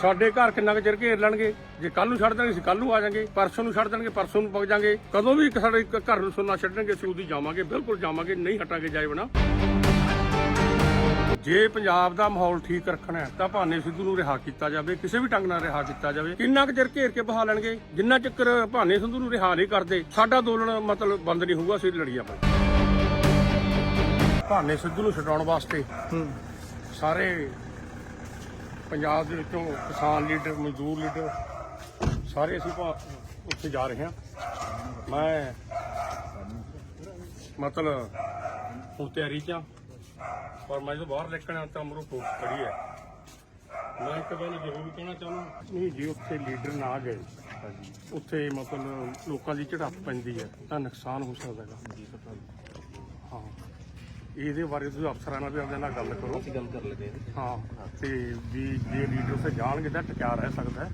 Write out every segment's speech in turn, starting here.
ਸਾਡੇ ਘਰ ਕਿੰਨਾ ਕੁ ਚਿਰ ਘੇਰ ਲੈਣਗੇ? ਜੇ ਕੱਲ ਨੂੰ ਛੱਡ ਦੇਣਗੇ ਅਸੀਂ ਕੱਲ ਨੂੰ ਆ ਜਾਾਂਗੇ। ਪਰਸੋਂ ਨੂੰ ਛੱਡ ਦੇਣਗੇ ਪਰਸੋਂ ਨੂੰ ਪਹੁੰਚ ਜਾਾਂਗੇ। ਕਦੋਂ ਵੀ ਸਾਡੇ ਘਰ ਨੂੰ ਸੁਣਨਾ ਛੱਡਣਗੇ ਅਸੀਂ ਉਹਦੀ ਜਾਵਾਂਗੇ ਬਿਲਕੁਲ ਜਾਵਾਂਗੇ ਨਹੀਂ ਹਟਾਂਗੇ ਜਾਏ ਬਣਾ ਜੇ ਪੰਜਾਬ ਦਾ ਮਾਹੌਲ ਠੀਕ ਰੱਖਣਾ ਹੈ ਤਾਂ ਭਾਨੇ ਸਿੱਧੂ ਨੂੰ ਰਿਹਾ ਕੀਤਾ ਜਾਵੇ ਕਿਸੇ ਵੀ ਢੰਗ ਨਾਲ ਰਿਹਾ ਕੀਤਾ ਜਾਵੇ। ਕਿੰਨਾ ਕੁ ਚਿਰ ਘੇਰ ਕੇ ਬਹਾ ਲੈਣਗੇ? ਜਿੰਨਾ ਚੱਕਰ ਭਾਨੇ ਸਿੱਧੂ ਨੂੰ ਰਿਹਾ ਨਹੀਂ ਕਰਦੇ ਸਾਡਾ ਅੰਦੋਲਨ ਮਤਲਬ ਬੰਦ ਨਹੀਂ ਹੋਊਗਾ ਅਸੀਂ ਲੜੀ ਆਪਾਂ ਭਾਨੇ ਸਿੱਧੂ ਨੂੰ ਛਡਾਉਣ ਵਾਸਤੇ ਸਾਰੇ ਪੰਜਾਬ ਦੇ ਵਿੱਚੋਂ ਕਿਸਾਨ ਲੀਡਰ, ਮਜ਼ਦੂਰ ਲੀਡਰ ਸਾਰੇ ਅਸੀਂ ਭਾ- ਉੱਥੇ ਜਾ ਰਹੇ ਹਾਂ। ਮੈਂ ਮਤਲਬ ਹੁਣ ਤਿਆਰੀ 'ਚ ਹਾਂ, ਪਰ ਮੈਂ ਜਦੋਂ ਬਾਹਰ ਨਿਕਲਿਆ ਤਾਂ ਮਰੋ ਕੋਟ ਖੜੀ ਹੈ। ਮੈਂ ਇੱਕ ਗੱਲ ਜ਼ਰੂਰ ਕਹਿਣਾ ਚਾਹੁੰਦਾ, ਨਹੀਂ, ਜੇ ਉੱਥੇ ਲੀਡਰ ਨਾ ਗਏ, ਉੱਥੇ ਮਤਲਬ ਲੋਕਾਂ ਦੀ ਝੜਪ ਪੈਂਦੀ ਹੈ ਤਾਂ ਨੁਕਸਾਨ ਹੋ ਸਕਦਾ ਹੈਗਾ। ਹਾਂ। ਇਹਦੇ ਬਾਰੇ ਤੁਸੀਂ ਅਫਸਰਾਂ ਨਾਲ ਵੀ ਆਪਦੇ ਨਾਲ ਗੱਲ ਕਰੋ। ਗੱਲ ਕਰ ਲਗੇ ਹਾਂ ਤੇ ਵੀ ਜੇ ਲੀਡਰ ਉੱਥੇ ਜਾਣਗੇ ਤਾਂ ਟਕਿਆ ਰਹਿ ਸਕਦਾ ਹੈ।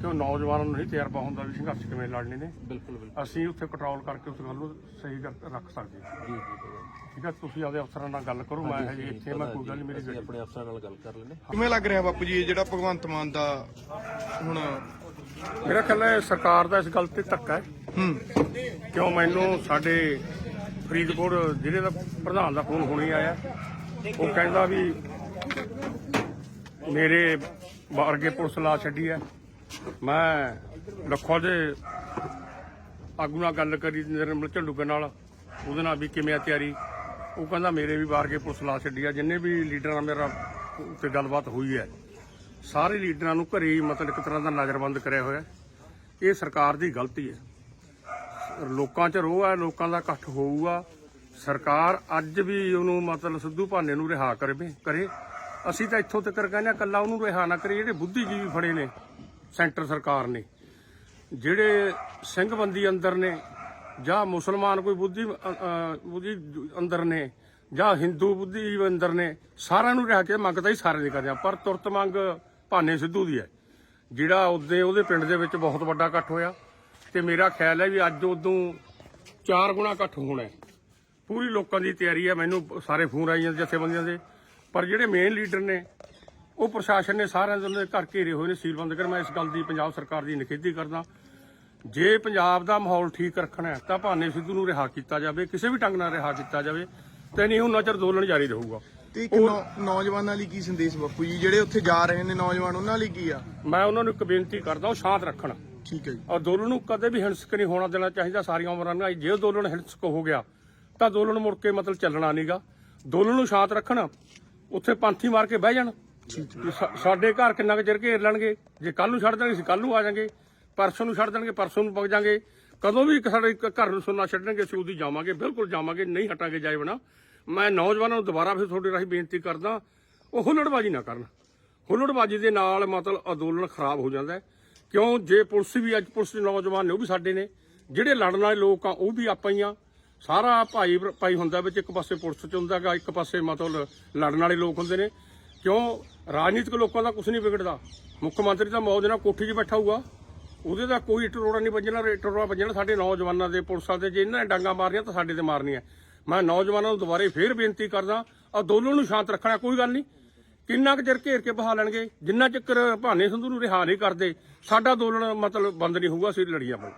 ਕਿਉਂ ਨੌਜਵਾਨਾਂ ਨੂੰ ਨਹੀਂ ਤਜਰਬਾ ਹੁੰਦਾ ਵੀ ਸੰਘਰਸ਼ ਕਿਵੇਂ ਲੜਨੇ ਨੇ? ਬਿਲਕੁਲ ਬਿਲਕੁਲ। ਅਸੀਂ ਉੱਥੇ ਕੰਟਰੋਲ ਕਰਕੇ ਉਸ ਗੱਲ ਨੂੰ ਸਹੀ ਕਰ- ਰੱਖ ਸਕਦੇ ਹਾਂ। ਜੀ ਜੀ ਠੀਕ ਹੈ ਤੁਸੀਂ ਆਪਦੇ ਅਫਸਰਾਂ ਨਾਲ ਗੱਲ ਕਰੋ ਮੈਂ ਹਜੇ ਇੱਥੇ ਮੈਂ ਕੋਈ ਗੱਲ ਨਹੀਂ ਮੇਰੀ ਅਸੀਂ ਆਪਣੇ ਅਫਸਰਾਂ ਨਾਲ ਗੱਲ ਕਰ ਲੈਨੇ ਕਿਵੇਂ ਲੱਗ ਰਿਹਾ ਬਾਪੂ ਜੀ ਇਹ ਜਿਹੜਾ ਭਗਵੰਤ ਮਾਨ ਦਾ ਹੁਣ ਮੇਰਾ ਖਿਆਲ ਹੈ ਸਰਕਾਰ ਦਾ ਇਸ ਗੱਲ ਤੇ ਧੱਕਾ ਹੈ। ਹੂੰ। ਕਿਉਂ ਮੈਨੂੰ ਸਾਡੇ ਫਰੀਦਕੋਟ ਜ਼ਿਲ੍ਹੇ ਦਾ ਪ੍ਰਧਾਨ ਦਾ ਫੋਨ ਹੁਣੇ ਆਇਆ। ਉਹ ਕਹਿੰਦਾ ਵੀ ਮੇਰੇ ਵਰਗੇ ਪੁਲਿਸ ਲਾ ਛੱਡੀ ਹੈ। ਮੈਂ ਲੱਖੋ ਦੇ ਆਗੂ ਨਾਲ ਗੱਲ ਕਰੀ, ਨਿਰਮਲ ਝੰਡੂਕੇ ਨਾਲ, ਉਹਦੇ ਨਾਲ ਵੀ ਕਿਵੇਂ ਆ ਤਿਆਰੀ? ਉਹ ਕਹਿੰਦਾ ਮੇਰੇ ਵੀ ਵਾਰ ਪੁਲਿਸ ਲਾ ਛੱਡੀ ਹੈ ਜਿੰਨੇ ਵੀ ਲੀਡਰਾਂ ਨਾਲ ਮੇਰਾ ਉੱਤੇ ਗੱਲਬਾਤ ਹੋਈ ਹੈ, ਸਾਰੇ ਲੀਡਰਾਂ ਨੂੰ ਘਰੇ ਹੀ ਮਤਲਬ ਇੱਕ ਤਰ੍ਹਾਂ ਦਾ ਨਜ਼ਰਬੰਦ ਕਰਿਆ ਹੋਇਆ। ਇਹ ਸਰਕਾਰ ਦੀ ਗਲਤੀ ਹੈ। ਲੋਕਾਂ 'ਚ ਰੋਹ ਹੈ ਲੋਕਾਂ ਦਾ ਇਕੱਠ ਹੋਊਗਾ। ਸਰਕਾਰ ਅੱਜ ਵੀ ਉਹਨੂੰ ਮਤਲਬ ਸਿੱਧੂ ਭਾਨੇ ਨੂੰ ਰਿਹਾ ਕਰਵੇ, ਕਰੇ। ਅਸੀਂ ਤਾਂ ਇੱਥੋਂ ਤੱਕ ਕਹਿੰਦੇ ਹਾਂ ਕੱਲਾ ਉਹਨੂੰ ਰਿਹਾ ਨਾ ਕਰੇ, ਜਿਹੜੇ ਬੁੱਧੀਜੀਵੀ ਫੜੇ ਨੇ ਸੈਂਟਰ ਸਰਕਾਰ ਨੇ। ਜਿਹੜੇ ਸਿੰਘ ਬੰਦੀ ਅੰਦਰ ਨੇ, ਜਾਂ ਮੁਸਲਮਾਨ ਕੋਈ ਬੁੱਧੀ ਬੁੱਧੀ ਅੰਦਰ ਨੇ, ਜਾਂ ਹਿੰਦੂ ਬੁੱਧੀ ਅੰਦਰ ਨੇ, ਸਾਰਿਆਂ ਨੂੰ ਰਹਿ ਕੇ ਮੰਗ ਤਾਂ ਹੀ ਸਾਰੇ ਦੀ ਕਰਦੇ ਆ। ਪਰ ਤੁਰਤ ਮੰਗ ਭਾਨੇ ਸਿੱਧੂ ਦੀ ਹੈ। ਜਿਹੜਾ ਉਹਦੇ ਉਹਦੇ ਪਿੰਡ ਦੇ ਵਿੱਚ ਬਹੁਤ ਵੱਡਾ ਇਕੱਠ ਹੋਇਆ। ਤੇ ਮੇਰਾ ਖਿਆਲ ਹੈ ਵੀ ਅੱਜ ਉਦੋਂ ਚਾਰ ਗੁਣਾ ਇਕੱਠ ਹੋਣਾ ਹੈ। ਪੂਰੀ ਲੋਕਾਂ ਦੀ ਤਿਆਰੀ ਹੈ ਮੈਨੂੰ ਸਾਰੇ ਫੋਨ ਆਈ ਜਾਂਦੇ ਜਥੇਬੰਦੀਆਂ ਦੇ। ਪਰ ਜਿਹੜੇ ਮੇਨ ਲੀਡਰ ਨੇ ਉਹ ਪ੍ਰਸ਼ਾਸਨ ਨੇ ਸਾਰਿਆਂ ਦੇ ਉਹਨਾਂ ਦੇ ਘਰ ਘੇਰੇ ਹੋਏ ਨੇ ਸੀਲਬੰਦ ਕਰ। ਮੈਂ ਇਸ ਗੱਲ ਦੀ ਪੰਜਾਬ ਸਰਕਾਰ ਦੀ ਨਿਖੇਧੀ ਕਰਦਾ। ਜੇ ਪੰਜਾਬ ਦਾ ਮਾਹੌਲ ਠੀਕ ਰੱਖਣਾ ਹੈ ਤਾਂ ਭਾਨੇ ਸਿੱਧੂ ਨੂੰ ਰਿਹਾ ਕੀਤਾ ਜਾਵੇ ਕਿਸੇ ਵੀ ਢੰਗ ਨਾਲ ਰਿਹਾ ਕੀਤਾ ਜਾਵੇ ਤੇ ਨਹੀਂ ਉਹਨਾਂ ਚਿਰ ਅੰਦੋਲਨ ਜਾਰੀ ਰਹੂਗਾ। ਤੇ ਇੱਕ ਨੌਜਵਾਨਾਂ ਲਈ ਕੀ ਸੰਦੇਸ਼ ਬਾਪੂ ਜੀ? ਜਿਹੜੇ ਉੱਥੇ ਜਾ ਰਹੇ ਨੇ ਨੌਜਵਾਨ ਉਹਨਾਂ ਲਈ ਕੀ ਆ? ਮੈਂ ਉਹਨਾਂ ਨੂੰ ਇੱਕ ਬੇਨਤੀ ਕਰਦਾ ਉਹ ਸ਼ਾਂਤ ਰੱਖਣ। ਠੀਕ ਹੈ ਜੀ। ਅੰਦੋਲਨ ਨੂੰ ਕਦੇ ਵੀ ਹਿੰਸਕ ਨਹੀਂ ਹੋਣਾ ਦੇਣਾ ਚਾਹੀਦਾ ਸਾਰੀਆਂ ਉਮਰਾਂ ਨੂੰ ਜੇ ਅੰਦੋਲਨ ਹਿੰਸਕ ਹੋ ਗਿਆ ਤਾਂ ਅੰਦੋਲਨ ਮੁੜ ਕੇ ਮਤਲਬ ਚੱਲਣਾ ਨਹੀਂਗਾ ਅੰਦੋਲਨ ਨੂੰ ਸ਼ਾਂਤ ਰੱਖਣ ਉੱਥੇ ਪੰਥੀ ਮਾਰ ਕੇ ਬਹਿ ਜਾਣ। ਸਾਡੇ ਘਰ ਕਿੰਨਾ ਕੁ ਚਿਰ ਘੇਰ ਲੈਣਗੇ? ਜੇ ਕੱਲ ਨੂੰ ਛੱਡ ਦੇਣਗੇ ਅਸੀਂ ਕੱਲ ਨੂੰ ਆ ਜਾਾਂਗੇ। ਪਰਸੋਂ ਨੂੰ ਛੱਡ ਦੇਣਗੇ ਪਰਸੋਂ ਨੂੰ ਪਹੁੰਚ ਜਾਾਂਗੇ। ਕਦੋਂ ਵੀ ਸਾਡੇ ਘਰ ਨੂੰ ਸੁਣਨਾ ਛੱਡਣਗੇ ਅਸੀਂ ਉਹਦੀ ਜਾਵਾਂਗੇ ਬਿਲਕੁਲ ਜਾਵਾਂਗੇ ਨਹੀਂ ਹਟਾਂਗੇ ਜਾਏ ਬਣਾ ਮੈਂ ਨੌਜਵਾਨਾਂ ਨੂੰ ਦੁਬਾਰਾ ਫਿਰ ਤੁਹਾਡੇ ਰਾਹੀਂ ਬੇਨਤੀ ਕਰਦਾ ਉਹ ਹੁੱਲੜਬਾਜ਼ੀ ਨਾ ਕਰਨ। ਹੁੱਲੜਬਾਜ਼ੀ ਦੇ ਨਾਲ ਮਤਲਬ ਅੰਦੋਲਨ ਖਰਾਬ ਹੋ ਜਾਂਦਾ ਹੈ। ਕਿਉਂ? ਜੇ ਪੁਲਿਸ ਵੀ, ਅੱਜ ਪੁਲਿਸ ਦੇ ਨੌਜਵਾਨ ਨੇ, ਉਹ ਵੀ ਸਾਡੇ ਨੇ। ਜਿਹੜੇ ਲੜਨ ਵਾਲੇ ਲੋਕ ਆ, ਉਹ ਵੀ ਆਪਾਂ ਹੀ ਆ। ਸਾਰਾ ਭਾਈ ਭਾਈ ਹੁੰਦਾ ਵਿੱਚ, ਇੱਕ ਪਾਸੇ ਪੁਲਿਸ ਚ ਹੁੰਦਾਗਾ ਇੱਕ ਪਾਸੇ ਮਤਲਬ ਲੜਨ ਵਾਲੇ ਲੋਕ ਹੁੰਦੇ ਨੇ। ਕਿਉਂ? ਰਾਜਨੀਤਿਕ ਲੋਕਾਂ ਦਾ ਕੁਝ ਨਹੀਂ ਵਿਗੜਦਾ। ਮੁੱਖ ਮੰਤਰੀ ਤਾਂ ਮੌਜ ਨਾਲ ਕੋਠੀ 'ਚ ਬੈਠਾ ਹੋਊਗਾ। ਉਹਦੇ ਦਾ ਕੋਈ ਇੱਟ ਨਹੀਂ ਵੱਜਣਾ, ਇੱਟ ਰੋੜਾ ਵੱਜਣਾ ਸਾਡੇ ਨੌਜਵਾਨਾਂ ਦੇ, ਪੁਲਿਸਾਂ ਦੇ। ਜੇ ਇਹਨਾਂ ਨੇ ਡਾਂਗਾ ਮਾਰਨੀਆਂ ਤਾਂ ਸਾਡੇ ਤੇ ਮਾਰਨੀਆਂ। ਮੈਂ ਨੌਜਵਾਨਾਂ ਨੂੰ ਦੁਬਾਰੇ ਫੇਰ ਬੇਨਤੀ ਕਰਦਾ ਅੰਦੋਲਨ ਨੂੰ ਸ਼ਾਂਤ ਰੱਖਣਾ ਕੋਈ ਗੱਲ ਨਹੀਂ। ਕਿੰਨਾ ਕੁ ਚਿਰ ਘੇਰ ਕੇ ਬਹਾ ਲੈਣਗੇ? ਜਿੰਨਾ ਚੱਕਰ ਭਾਨੇ ਸੰਧੂ ਨੂੰ ਰਿਹਾ ਨਹੀਂ ਕਰਦੇ, ਸਾਡਾ ਅੰਦੋਲਨ ਮਤਲਬ ਬੰਦ ਨਹੀਂ ਹੋਊਗਾ, ਅਸੀਂ ਲੜੀ ਆਪਾਂ